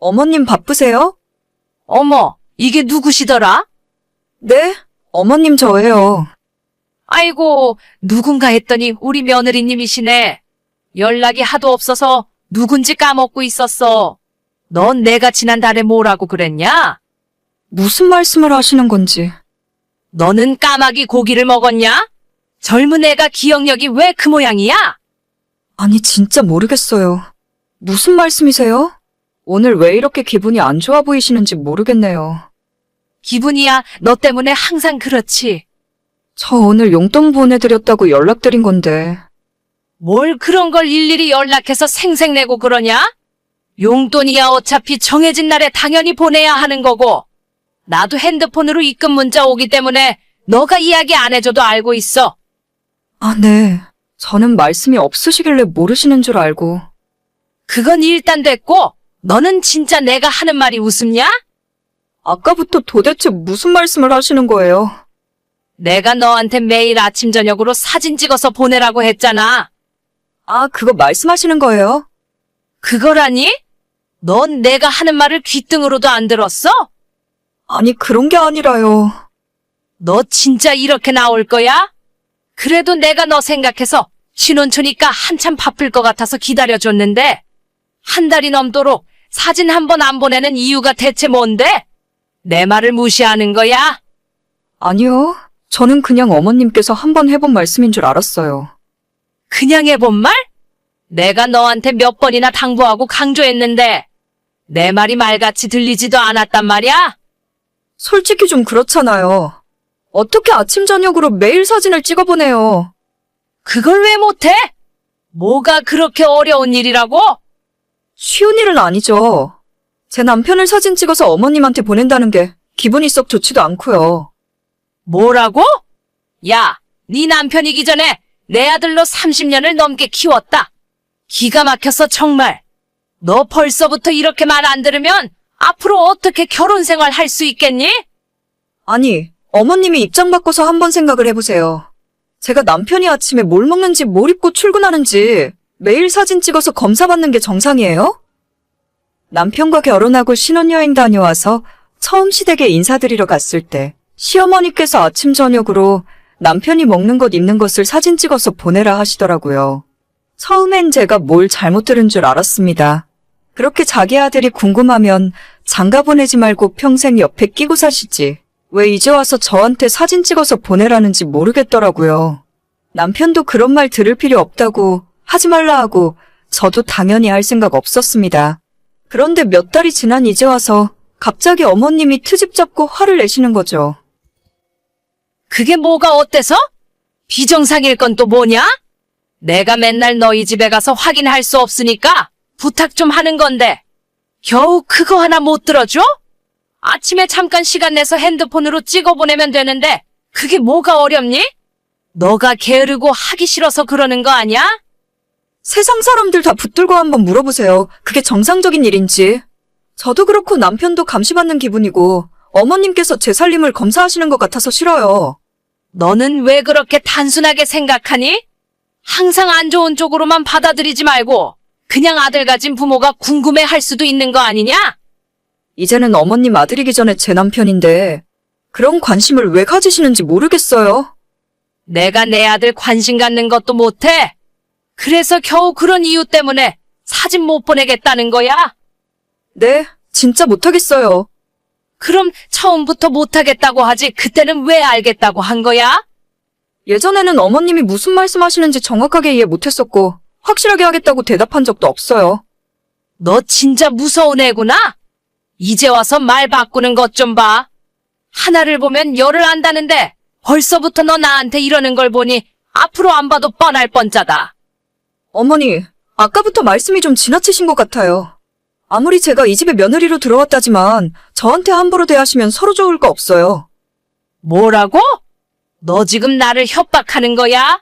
어머님 바쁘세요? 어머, 이게 누구시더라? 네, 어머님 저예요. 아이고, 누군가 했더니 우리 며느리님이시네. 연락이 하도 없어서 누군지 까먹고 있었어. 넌 내가 지난달에 뭐라고 그랬냐? 무슨 말씀을 하시는 건지. 너는 까마귀 고기를 먹었냐? 젊은 애가 기억력이 왜 그 모양이야? 아니, 진짜 모르겠어요. 무슨 말씀이세요? 오늘 왜 이렇게 기분이 안 좋아 보이시는지 모르겠네요. 기분이야, 너 때문에 항상 그렇지. 저 오늘 용돈 보내드렸다고 연락드린 건데. 뭘 그런 걸 일일이 연락해서 생색내고 그러냐? 용돈이야 어차피 정해진 날에 당연히 보내야 하는 거고. 나도 핸드폰으로 입금 문자 오기 때문에 너가 이야기 안 해줘도 알고 있어. 아, 네. 저는 말씀이 없으시길래 모르시는 줄 알고. 그건 일단 됐고, 너는 진짜 내가 하는 말이 웃음냐? 아까부터 도대체 무슨 말씀을 하시는 거예요? 내가 너한테 매일 아침 저녁으로 사진 찍어서 보내라고 했잖아. 아, 그거 말씀하시는 거예요? 그거라니? 넌 내가 하는 말을 귓등으로도 안 들었어? 아니, 그런 게 아니라요. 너 진짜 이렇게 나올 거야? 그래도 내가 너 생각해서 신혼초니까 한참 바쁠 것 같아서 기다려줬는데 한 달이 넘도록 사진 한 번 안 보내는 이유가 대체 뭔데? 내 말을 무시하는 거야? 아니요. 저는 그냥 어머님께서 한 번 해본 말씀인 줄 알았어요. 그냥 해본 말? 내가 너한테 몇 번이나 당부하고 강조했는데 내 말이 말같이 들리지도 않았단 말이야? 솔직히 좀 그렇잖아요. 어떻게 아침 저녁으로 매일 사진을 찍어보내요? 그걸 왜 못해? 뭐가 그렇게 어려운 일이라고? 쉬운 일은 아니죠. 제 남편을 사진 찍어서 어머님한테 보낸다는 게 기분이 썩 좋지도 않고요. 뭐라고? 야, 네 남편이기 전에 내 아들로 30년을 넘게 키웠다. 기가 막혔어, 정말. 너 벌써부터 이렇게 말 안 들으면 앞으로 어떻게 결혼 생활 할 수 있겠니? 아니, 어머님이 입장 바꿔서 한번 생각을 해보세요. 제가 남편이 아침에 뭘 먹는지 뭘 입고 출근하는지 매일 사진 찍어서 검사 받는 게 정상이에요? 남편과 결혼하고 신혼여행 다녀와서 처음 시댁에 인사드리러 갔을 때 시어머니께서 아침 저녁으로 남편이 먹는 것 입는 것을 사진 찍어서 보내라 하시더라고요. 처음엔 제가 뭘 잘못 들은 줄 알았습니다. 그렇게 자기 아들이 궁금하면 장가 보내지 말고 평생 옆에 끼고 사시지. 왜 이제 와서 저한테 사진 찍어서 보내라는지 모르겠더라고요. 남편도 그런 말 들을 필요 없다고 하지 말라 하고 저도 당연히 할 생각 없었습니다. 그런데 몇 달이 지난 이제 와서 갑자기 어머님이 트집 잡고 화를 내시는 거죠. 그게 뭐가 어때서? 비정상일 건 또 뭐냐? 내가 맨날 너희 집에 가서 확인할 수 없으니까 부탁 좀 하는 건데 겨우 그거 하나 못 들어줘? 아침에 잠깐 시간 내서 핸드폰으로 찍어 보내면 되는데 그게 뭐가 어렵니? 너가 게으르고 하기 싫어서 그러는 거 아니야? 세상 사람들 다 붙들고 한번 물어보세요. 그게 정상적인 일인지. 저도 그렇고 남편도 감시받는 기분이고 어머님께서 제 살림을 검사하시는 것 같아서 싫어요. 너는 왜 그렇게 단순하게 생각하니? 항상 안 좋은 쪽으로만 받아들이지 말고 그냥 아들 가진 부모가 궁금해 할 수도 있는 거 아니냐? 이제는 어머님 아들이기 전에 제 남편인데 그런 관심을 왜 가지시는지 모르겠어요. 내가 내 아들 관심 갖는 것도 못해. 그래서 겨우 그런 이유 때문에 사진 못 보내겠다는 거야? 네, 진짜 못하겠어요. 그럼 처음부터 못하겠다고 하지 그때는 왜 알겠다고 한 거야? 예전에는 어머님이 무슨 말씀하시는지 정확하게 이해 못했었고 확실하게 하겠다고 대답한 적도 없어요. 너 진짜 무서운 애구나? 이제 와서 말 바꾸는 것 좀 봐. 하나를 보면 열을 안다는데 벌써부터 너 나한테 이러는 걸 보니 앞으로 안 봐도 뻔할 뻔짜다. 어머니, 아까부터 말씀이 좀 지나치신 것 같아요. 아무리 제가 이 집에 며느리로 들어왔다지만 저한테 함부로 대하시면 서로 좋을 거 없어요. 뭐라고? 너 지금 나를 협박하는 거야?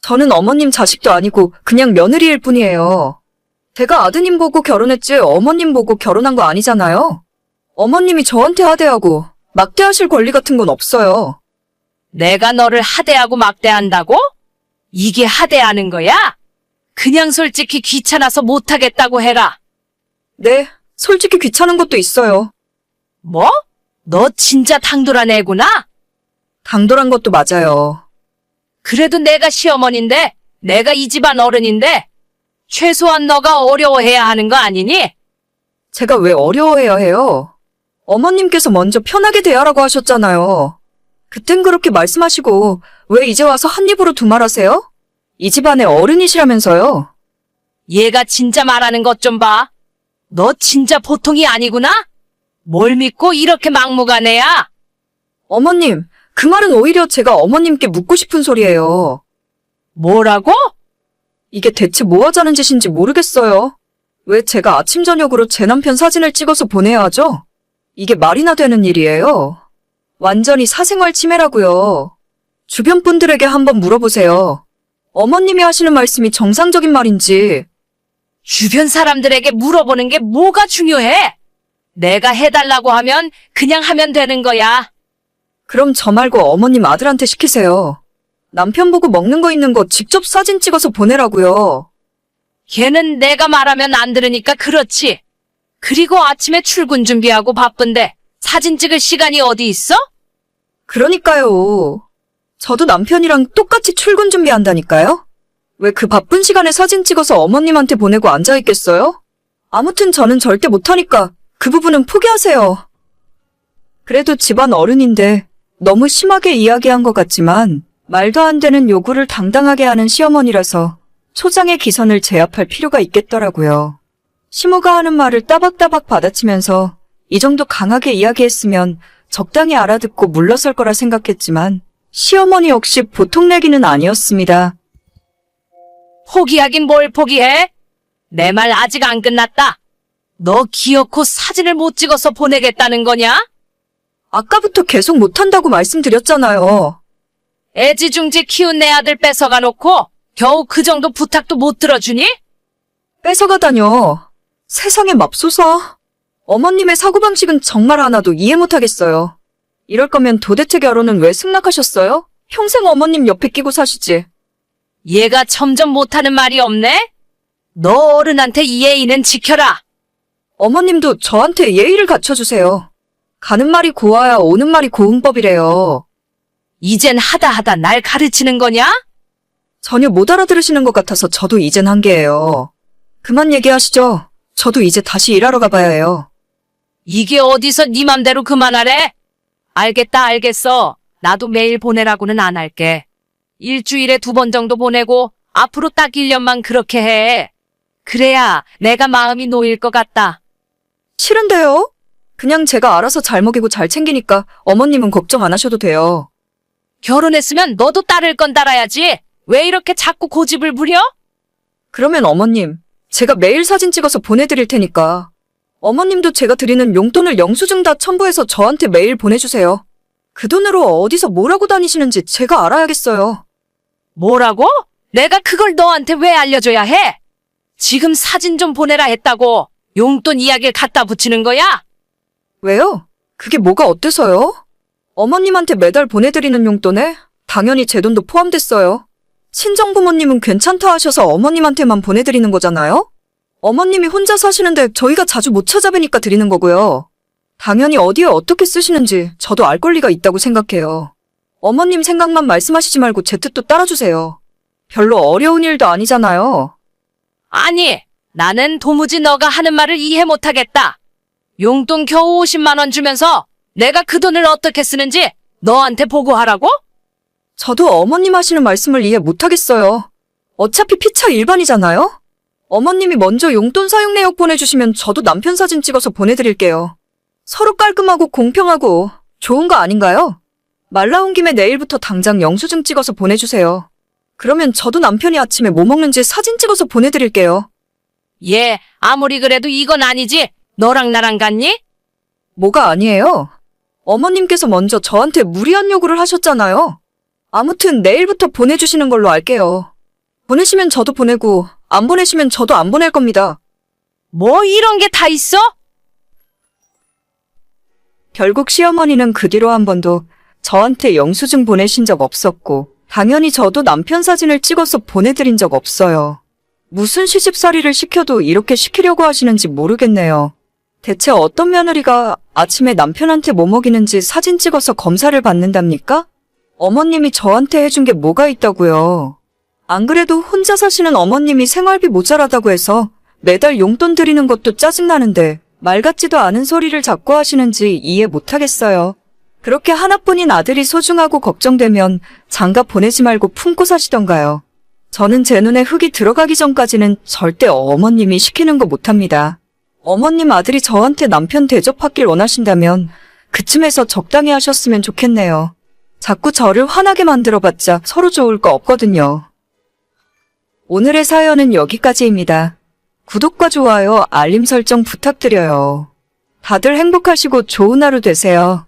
저는 어머님 자식도 아니고 그냥 며느리일 뿐이에요. 제가 아드님 보고 결혼했지 어머님 보고 결혼한 거 아니잖아요. 어머님이 저한테 하대하고 막대하실 권리 같은 건 없어요. 내가 너를 하대하고 막대한다고? 이게 하대하는 거야? 그냥 솔직히 귀찮아서 못하겠다고 해라. 네, 솔직히 귀찮은 것도 있어요. 뭐? 너 진짜 당돌한 애구나? 당돌한 것도 맞아요. 그래도 내가 시어머니인데, 내가 이 집안 어른인데, 최소한 너가 어려워해야 하는 거 아니니? 제가 왜 어려워해야 해요? 어머님께서 먼저 편하게 대하라고 하셨잖아요. 그땐 그렇게 말씀하시고 왜 이제 와서 한 입으로 두말하세요? 이 집안의 어른이시라면서요. 얘가 진짜 말하는 것 좀 봐. 너 진짜 보통이 아니구나? 뭘 믿고 이렇게 막무가내야? 어머님, 그 말은 오히려 제가 어머님께 묻고 싶은 소리예요. 뭐라고? 이게 대체 뭐 하자는 짓인지 모르겠어요. 왜 제가 아침 저녁으로 제 남편 사진을 찍어서 보내야 하죠? 이게 말이나 되는 일이에요. 완전히 사생활 침해라고요. 주변 분들에게 한번 물어보세요. 어머님이 하시는 말씀이 정상적인 말인지 주변 사람들에게 물어보는 게 뭐가 중요해? 내가 해달라고 하면 그냥 하면 되는 거야. 그럼 저 말고 어머님 아들한테 시키세요. 남편 보고 먹는 거 있는 거 직접 사진 찍어서 보내라고요. 걔는 내가 말하면 안 들으니까 그렇지. 그리고 아침에 출근 준비하고 바쁜데 사진 찍을 시간이 어디 있어? 그러니까요. 저도 남편이랑 똑같이 출근 준비한다니까요? 왜 그 바쁜 시간에 사진 찍어서 어머님한테 보내고 앉아있겠어요? 아무튼 저는 절대 못하니까 그 부분은 포기하세요. 그래도 집안 어른인데 너무 심하게 이야기한 것 같지만 말도 안 되는 요구를 당당하게 하는 시어머니라서 초장의 기선을 제압할 필요가 있겠더라고요. 시모가 하는 말을 따박따박 받아치면서 이 정도 강하게 이야기했으면 적당히 알아듣고 물러설 거라 생각했지만 시어머니 역시 보통 내기는 아니었습니다. 포기하긴 뭘 포기해? 내 말 아직 안 끝났다. 너 기어코 사진을 못 찍어서 보내겠다는 거냐? 아까부터 계속 못한다고 말씀드렸잖아요. 애지중지 키운 내 아들 뺏어가 놓고 겨우 그 정도 부탁도 못 들어주니? 뺏어가다뇨. 세상에 맙소사. 어머님의 사고방식은 정말 하나도 이해 못하겠어요. 이럴 거면 도대체 결혼은 왜 승낙하셨어요? 평생 어머님 옆에 끼고 사시지. 얘가 점점 못하는 말이 없네? 너 어른한테 이 예의는 지켜라. 어머님도 저한테 예의를 갖춰주세요. 가는 말이 고와야 오는 말이 고운 법이래요. 이젠 하다 하다 날 가르치는 거냐? 전혀 못 알아들으시는 것 같아서 저도 이젠 한계예요. 그만 얘기하시죠. 저도 이제 다시 일하러 가봐야 해요. 이게 어디서 네 맘대로 그만하래? 알겠다 알겠어. 나도 매일 보내라고는 안 할게. 일주일에 두 번 정도 보내고 앞으로 딱 1년만 그렇게 해. 그래야 내가 마음이 놓일 것 같다. 싫은데요? 그냥 제가 알아서 잘 먹이고 잘 챙기니까 어머님은 걱정 안 하셔도 돼요. 결혼했으면 너도 따를 건 따라야지. 왜 이렇게 자꾸 고집을 부려? 그러면 어머님, 제가 매일 사진 찍어서 보내드릴 테니까 어머님도 제가 드리는 용돈을 영수증 다 첨부해서 저한테 매일 보내주세요. 그 돈으로 어디서 뭘 하고 다니시는지 제가 알아야겠어요. 뭐라고? 내가 그걸 너한테 왜 알려줘야 해? 지금 사진 좀 보내라 했다고 용돈 이야기를 갖다 붙이는 거야? 왜요? 그게 뭐가 어때서요? 어머님한테 매달 보내드리는 용돈에 당연히 제 돈도 포함됐어요. 친정 부모님은 괜찮다 하셔서 어머님한테만 보내드리는 거잖아요? 어머님이 혼자 사시는데 저희가 자주 못 찾아뵈니까 드리는 거고요. 당연히 어디에 어떻게 쓰시는지 저도 알 권리가 있다고 생각해요. 어머님 생각만 말씀하시지 말고 제 뜻도 따라주세요. 별로 어려운 일도 아니잖아요. 아니, 나는 도무지 너가 하는 말을 이해 못하겠다. 용돈 겨우 50만 원 주면서 내가 그 돈을 어떻게 쓰는지 너한테 보고하라고? 저도 어머님 하시는 말씀을 이해 못하겠어요. 어차피 피차 일반이잖아요? 어머님이 먼저 용돈 사용 내역 보내주시면 저도 남편 사진 찍어서 보내드릴게요. 서로 깔끔하고 공평하고 좋은 거 아닌가요? 말 나온 김에 내일부터 당장 영수증 찍어서 보내주세요. 그러면 저도 남편이 아침에 뭐 먹는지 사진 찍어서 보내드릴게요. 얘, 아무리 그래도 이건 아니지. 너랑 나랑 같니? 뭐가 아니에요? 어머님께서 먼저 저한테 무리한 요구를 하셨잖아요. 아무튼 내일부터 보내주시는 걸로 알게요. 보내시면 저도 보내고, 안 보내시면 저도 안 보낼 겁니다. 뭐 이런 게 다 있어? 결국 시어머니는 그 뒤로 한 번도 저한테 영수증 보내신 적 없었고, 당연히 저도 남편 사진을 찍어서 보내드린 적 없어요. 무슨 시집살이를 시켜도 이렇게 시키려고 하시는지 모르겠네요. 대체 어떤 며느리가 아침에 남편한테 뭐 먹이는지 사진 찍어서 검사를 받는답니까? 어머님이 저한테 해준 게 뭐가 있다고요. 안 그래도 혼자 사시는 어머님이 생활비 모자라다고 해서 매달 용돈 드리는 것도 짜증나는데 말 같지도 않은 소리를 자꾸 하시는지 이해 못하겠어요. 그렇게 하나뿐인 아들이 소중하고 걱정되면 장가 보내지 말고 품고 사시던가요. 저는 제 눈에 흙이 들어가기 전까지는 절대 어머님이 시키는 거 못합니다. 어머님 아들이 저한테 남편 대접받길 원하신다면 그쯤에서 적당히 하셨으면 좋겠네요. 자꾸 저를 화나게 만들어봤자 서로 좋을 거 없거든요. 오늘의 사연은 여기까지입니다. 구독과 좋아요, 알림 설정 부탁드려요. 다들 행복하시고 좋은 하루 되세요.